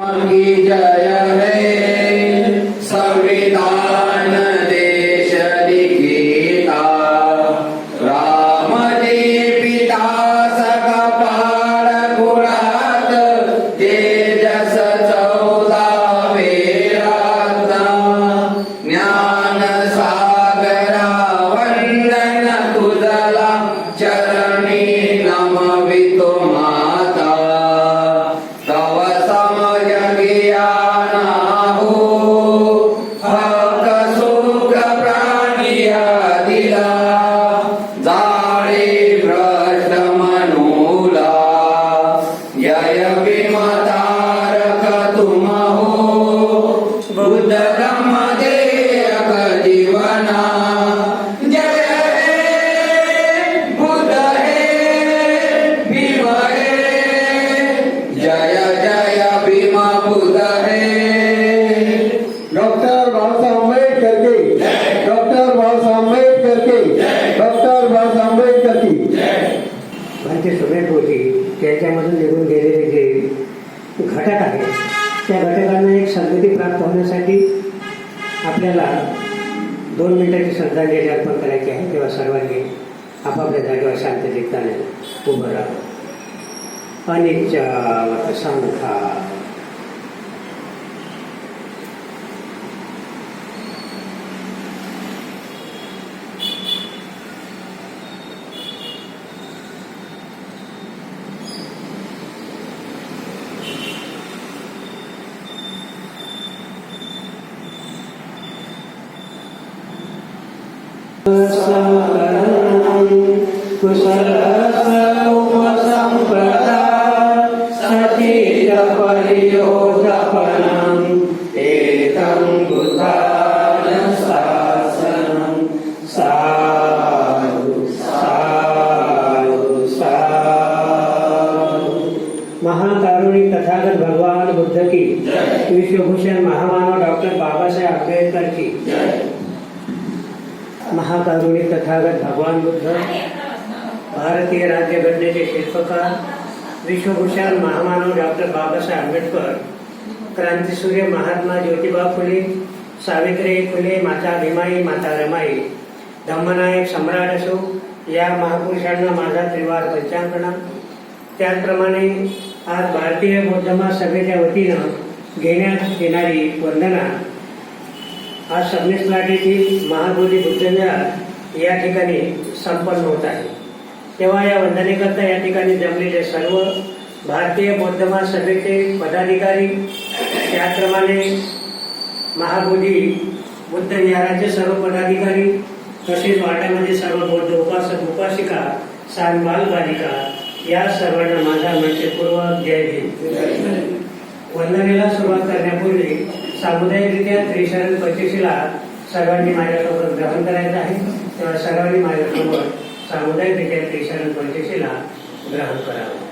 की जय हे आपापल्या जागेवर शांत ठिकाणी उभं राहावं अनिच्या संखा कुशलसमुपसम्पदा सतीरपरियोगपनम् एकं बुधान शासनं साधु साधु साधु महाकारुणिक तथागत भगवान बुद्ध की विश्वभूषण महामानव डॉक्टर बाबासाहेब आंबेडकर की महाकारुणिक तथागत भगवान बुद्ध भारतीय राज्यघटनेचे शिल्पकार विश्वभूषण महामानव डॉक्टर बाबासाहेब आंबेडकर क्रांतीसूर्य महात्मा ज्योतिबा फुले सावित्री फुले माता भीमाई माता रमाई धम्मनायक सम्राट असो या महापुरुषांना माझा त्रिवार पंचांकना त्याचप्रमाणे आज भारतीय बौद्ध महासभेच्या वतीनं घेण्यात येणारी वंदना आज सबनीस लाटेतील महाबोधी बुद्धविहार या ठिकाणी संपन्न होत आहे. तेव्हा या वंदनेकरता या ठिकाणी जमलेले सर्व भारतीय बौद्ध महासभेचे पदाधिकारी त्याचप्रमाणे महाबोधी बुद्ध विहाराचे सर्व पदाधिकारी तसेच वाट्यामध्ये सर्व बौद्ध उपासक उपासिका सान बालबालिका या सर्वांना माझा मनसेपूर्वक जय भीम. वंदनेला सुरुवात करण्यापूर्वी सामुदायिकरित्या त्रिशरण पंचशीला सर्वांनी माझ्यासोबत ग्रहण करायचं आहे. तेव्हा सर्वांनी माझ्यासोबत सामुदायिकरित्या त्रिशरण पंचशीला ग्रहण करावं.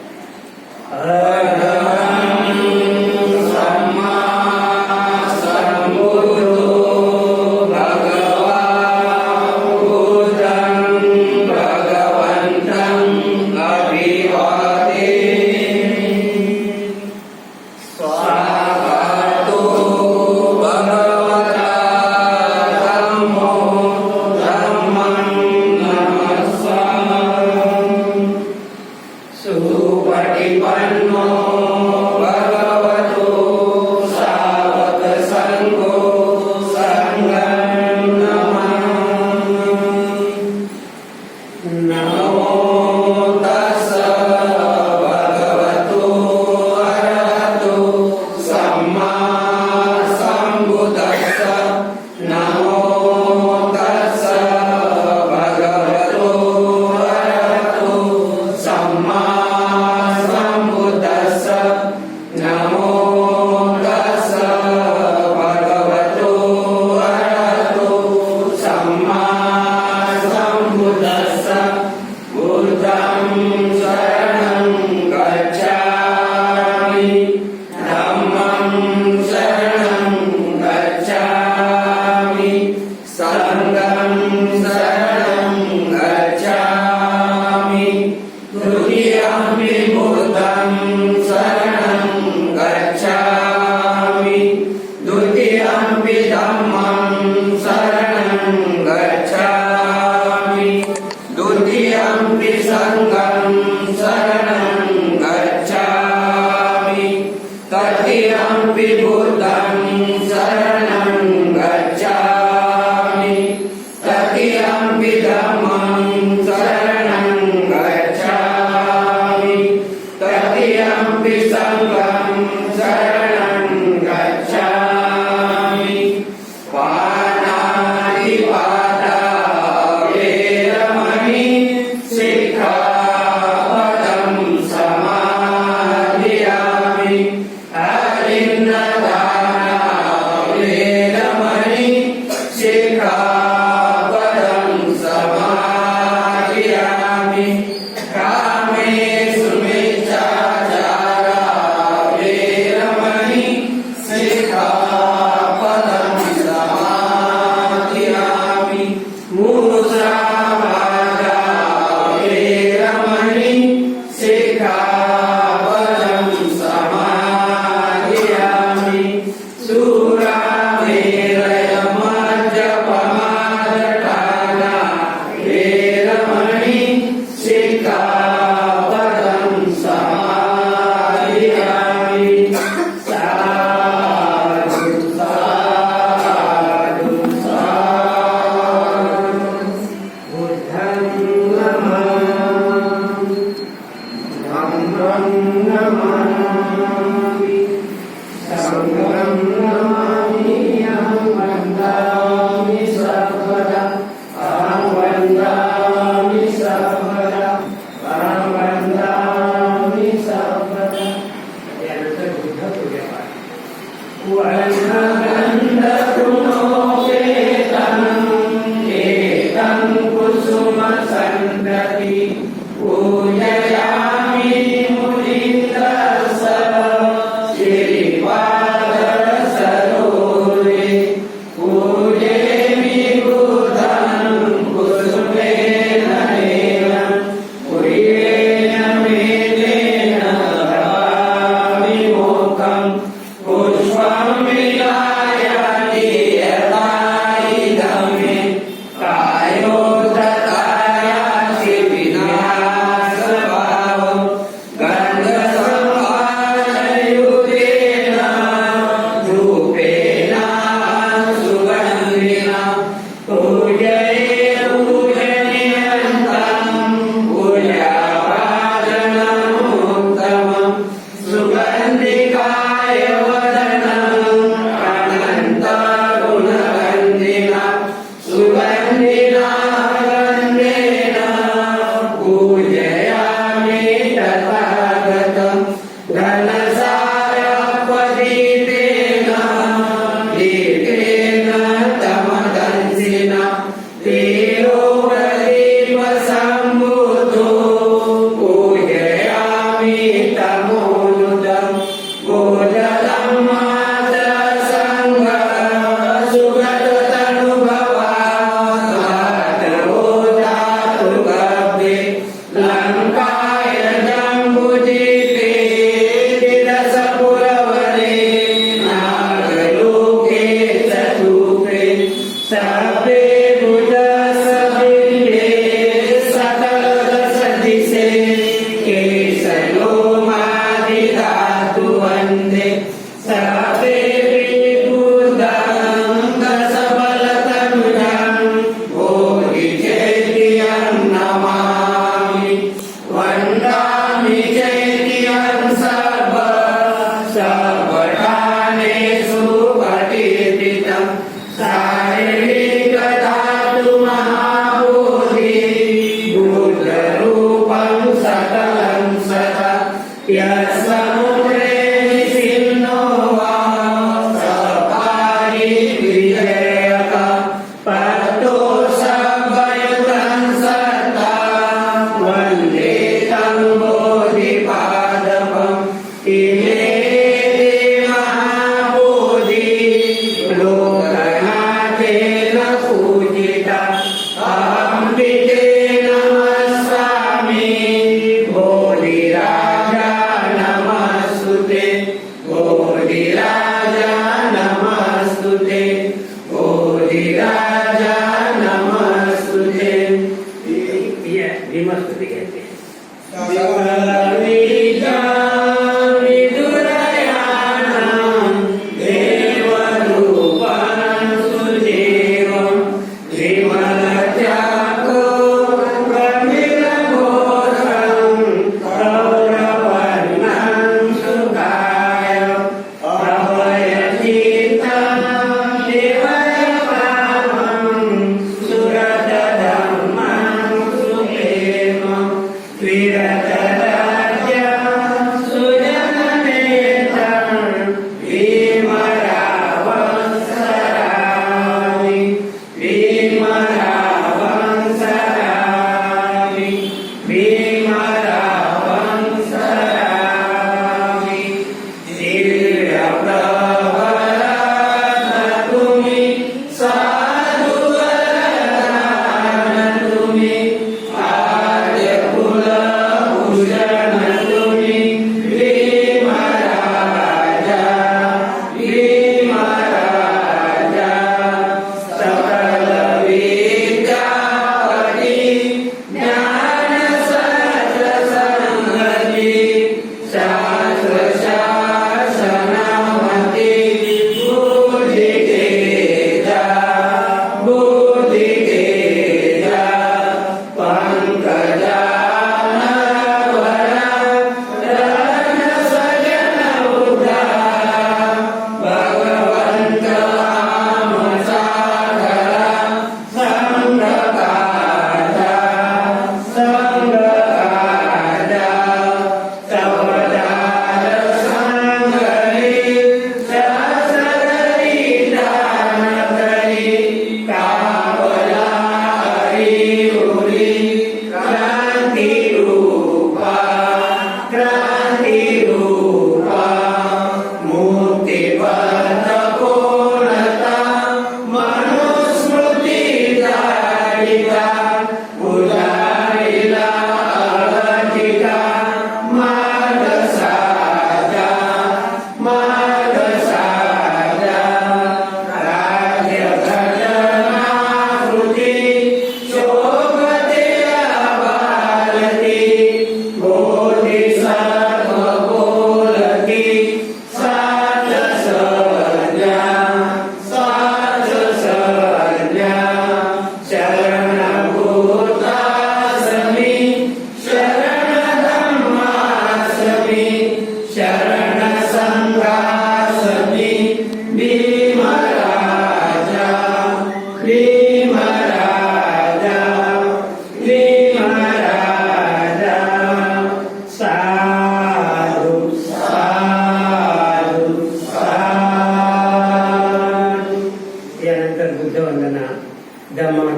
Well,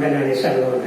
canalizador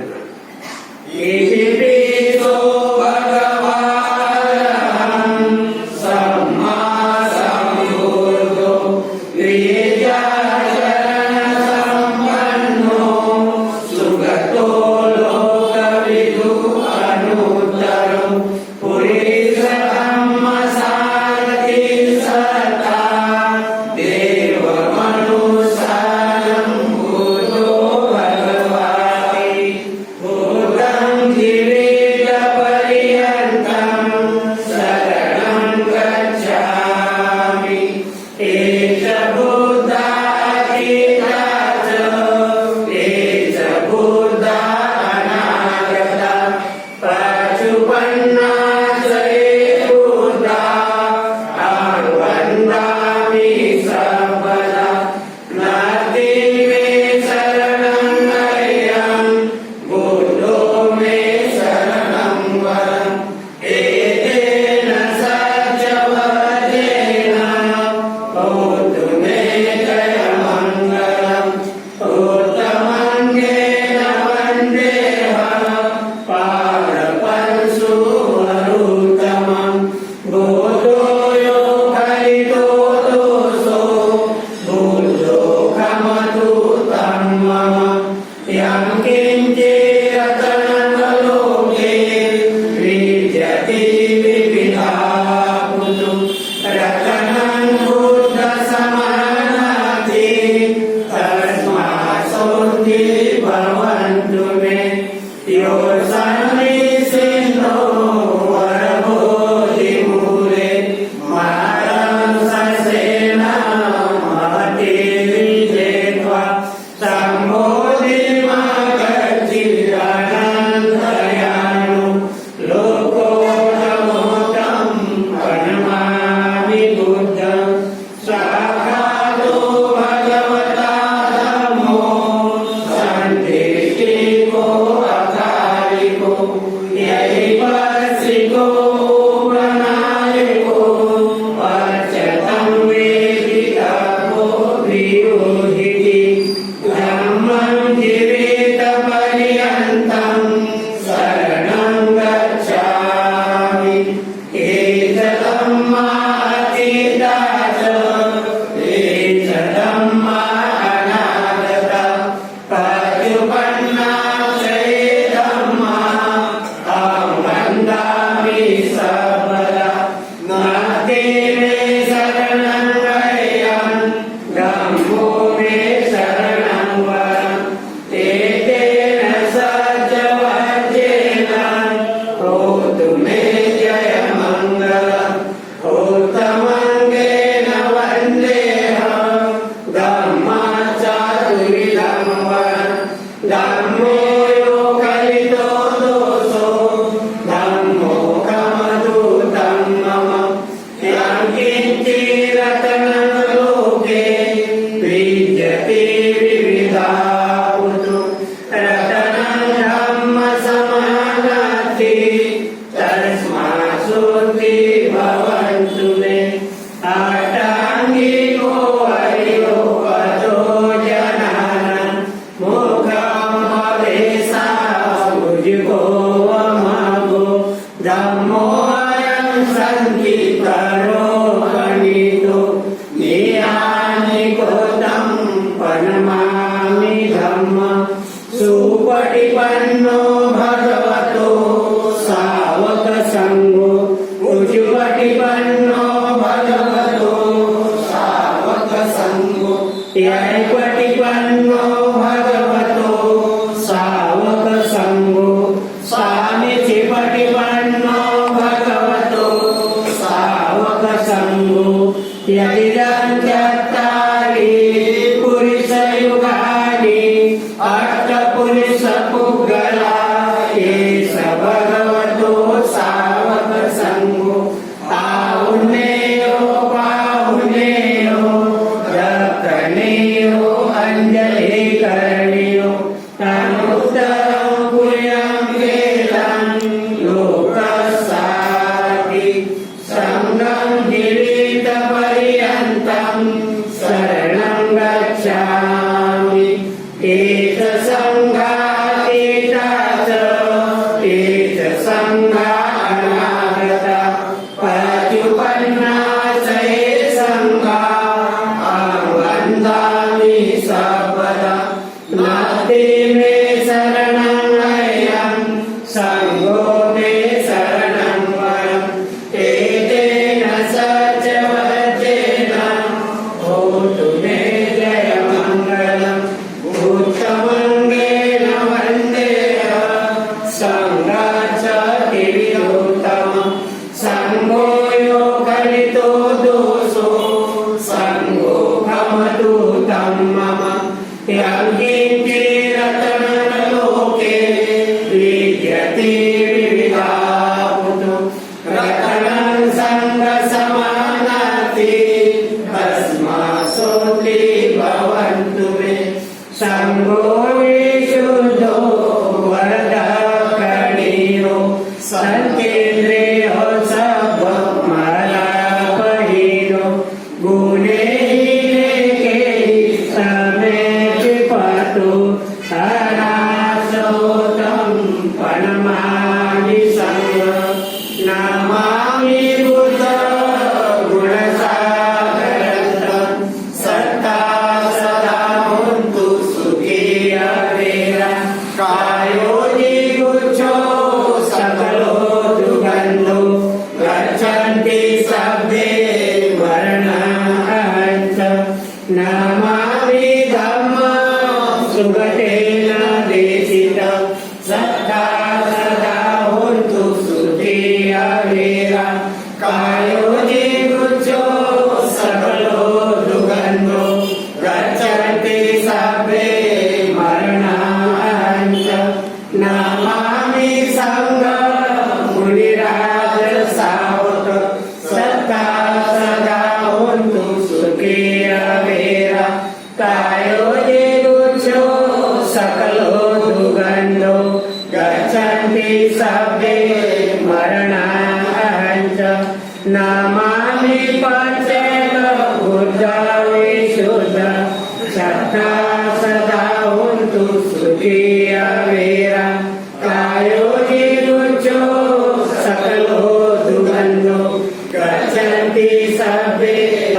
गच्छन्ति सभ्ये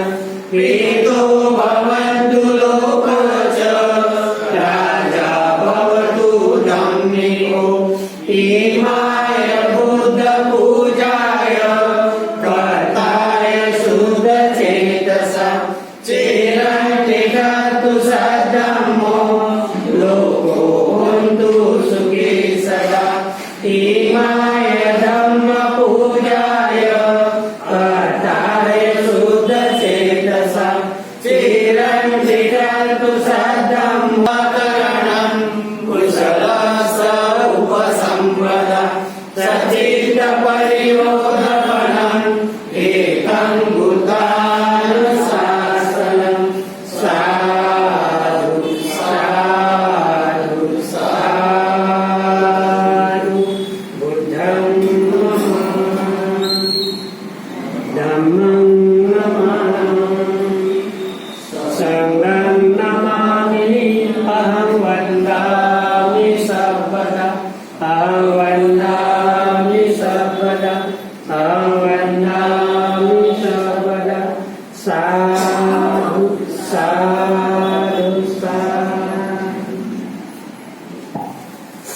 प्रीतो भवन्तु लोको सचित्तपरियोधपणम् एकं